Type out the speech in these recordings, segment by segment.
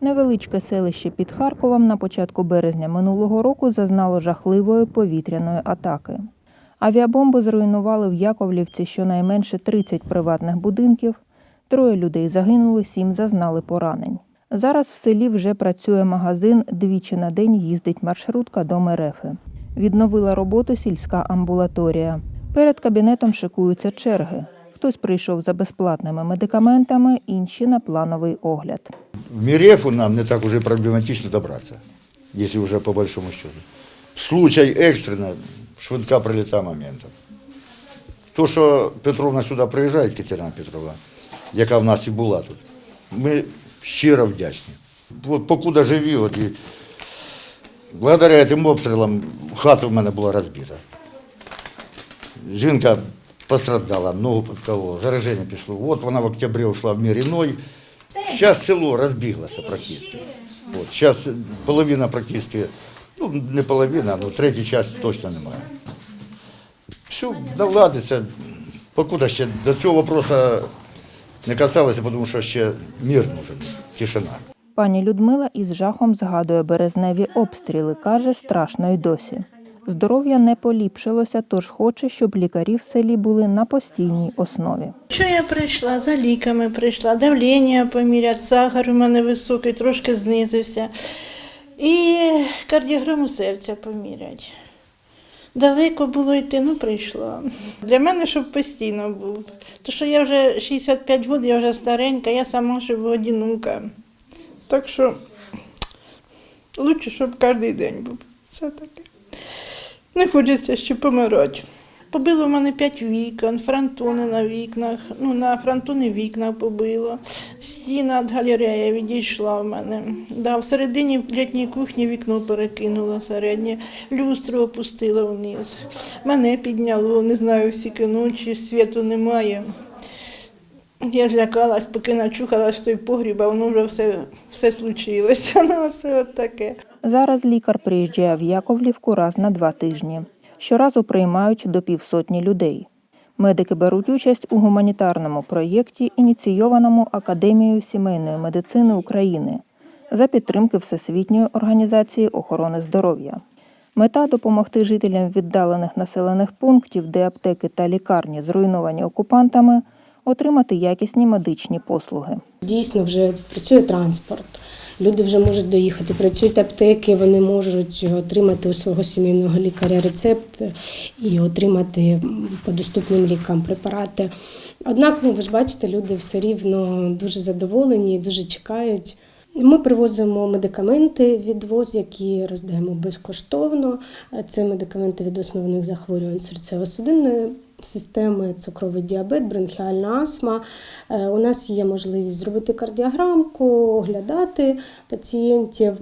Невеличке селище під Харковом на початку березня минулого року зазнало жахливої повітряної атаки. Авіабомби зруйнували в Яковлівці щонайменше 30 приватних будинків. Троє людей загинули, сім зазнали поранень. Зараз в селі вже працює магазин, двічі на день їздить маршрутка до Мерефи. Відновила роботу сільська амбулаторія. Перед кабінетом шикуються черги. Хтось прийшов за безплатними медикаментами, інші на плановий огляд. В Мирефу нам не так уже проблематично добраться, если уже по большому счету. Случай екстрено швидка приліта моментом. То, що Петровна сюди приїжджає, Катерина Петровна, яка в нас і була тут, ми щиро вдячні. От покуда живі, от і благодаря цим обстрілам хата в мене була розбита. Жінка пострадала, ногу під кого, зараження пішло. От вона в октябрі ушла в мир иной. Зараз село розбіглося практично. От, зараз половина практично, ну не половина, але третя частина точно немає. Все, наладиться. Покуда ще до цього вопросу не касалося, тому що ще мир нужен, тишина. Пані Людмила із жахом згадує березневі обстріли. каже, страшно й досі. Здоров'я не поліпшилося, тож хоче, щоб лікарі в селі були на постійній основі. Що я прийшла? За ліками прийшла, давлення поміряти, сахар у мене високий, трошки знизився. І кардіограму серця поміряти. Далеко було йти, ну прийшла. Для мене, щоб постійно був. То що я вже 65 років, я вже старенька, я сама живу одинука. Так що краще, щоб кожен день був. Це таке. Не хочеться ще помирати. Побило в мене п'ять вікон, фронтони на вікнах, ну на фронтони вікна побило, стіна від галереї відійшла в мене. Да, в літній кухні вікно перекинуло середнє, люстру опустило вниз. Мене підняло, не знаю, всіки ночі, світу немає. Я злякалась, поки начухалась в той погріб, а воно вже все, все случилося. Ну, все от таке. Зараз лікар приїжджає в Яковлівку раз на два тижні. Щоразу приймають до півсотні людей. Медики беруть участь у гуманітарному проєкті, ініційованому Академією сімейної медицини України за підтримки Всесвітньої організації охорони здоров'я. Мета допомогти жителям віддалених населених пунктів, де аптеки та лікарні зруйновані окупантами, отримати якісні медичні послуги. Дійсно, вже працює транспорт. Люди вже можуть доїхати, працюють аптеки, вони можуть отримати у свого сімейного лікаря рецепт і отримати по доступним лікам препарати. Однак, ну ви ж бачите, люди все рівно дуже задоволені, дуже чекають. Ми привозимо медикаменти від ВОЗ, які роздаємо безкоштовно. Це медикаменти від основних захворювань серцево-судинної системи, цукровий діабет, бронхіальна астма. Е, У нас є можливість зробити кардіограмку, оглядати пацієнтів,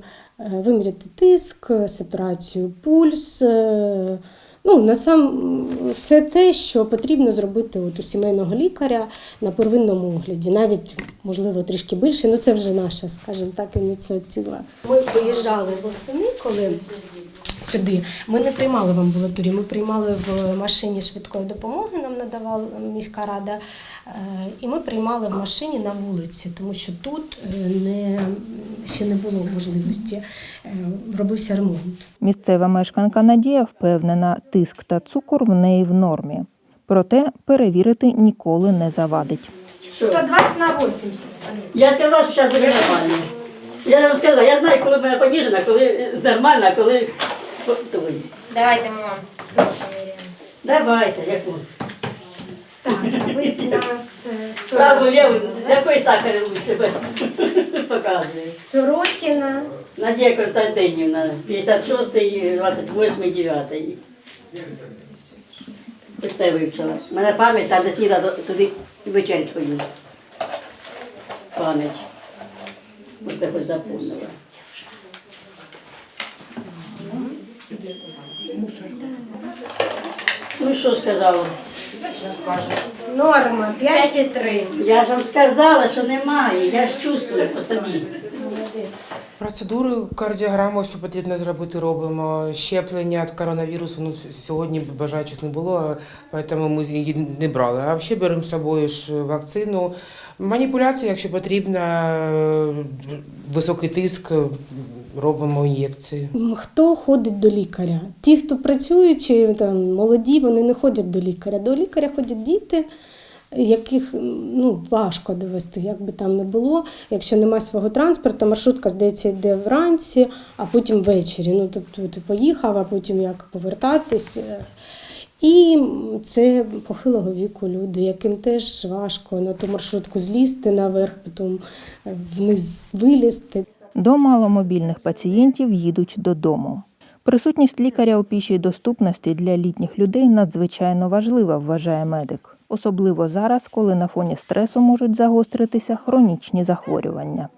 е, виміряти тиск, сатурацію, пульс. е, Ну, на сам все те, що потрібно зробити от у сімейного лікаря на первинному огляді, навіть можливо трішки більше. Ну це вже наша, скажімо так, ініціатива. Ми виїжджали восени, коли сюди. Ми не приймали в амбулаторії, ми приймали в машині швидкої допомоги, нам надавала міська рада. Е, І ми приймали в машині на вулиці, тому що тут е, не, ще не було можливості, е, робився ремонт. Місцева мешканка Надія впевнена, тиск та цукор в неї в нормі. Проте перевірити ніколи не завадить. 120 на 80. Я сказала, що зараз буде нормально. Я вам сказала, я знаю, коли в мене поніжена, коли нормально, коли Давайте ми вам цукор поміряємо. Давайте, яку. Так, ви у нас е, Праву, ліву, якої сахар лучше показує. Сорокіна. Надія Константинівна, 56-й, 28-й, 9-й. Ось це вивчила. У мене пам'ять там, де до- туди вечерю свою. Пам'ять. Ось це хоч запомнила. Ну і що сказала? Норма 5,3. Я ж вам сказала, що немає, я ж чувствую по собі. Процедуру кардіограму, що потрібно зробити, робимо. Щеплення від коронавірусу ну, сьогодні бажаючих не було, тому ми її не брали. А взагалі беремо з собою ж вакцину. Маніпуляція, якщо потрібно, е, високий тиск, е, робимо ін'єкції. Хто ходить до лікаря? Ті, хто працюючи, там, молоді, вони не ходять до лікаря. До лікаря ходять діти, яких ну, важко довести, як би там не було. Якщо немає свого транспорту, маршрутка, здається, йде вранці, а потім ввечері. Ну, тобто ти поїхав, а потім як повертатись. І це похилого віку люди, яким теж важко на ту маршрутку злізти наверх, потім вниз вилізти. До маломобільних пацієнтів їдуть додому. Присутність лікаря у пішій доступності для літніх людей надзвичайно важлива, вважає медик. Особливо зараз, коли на фоні стресу можуть загостритися хронічні захворювання.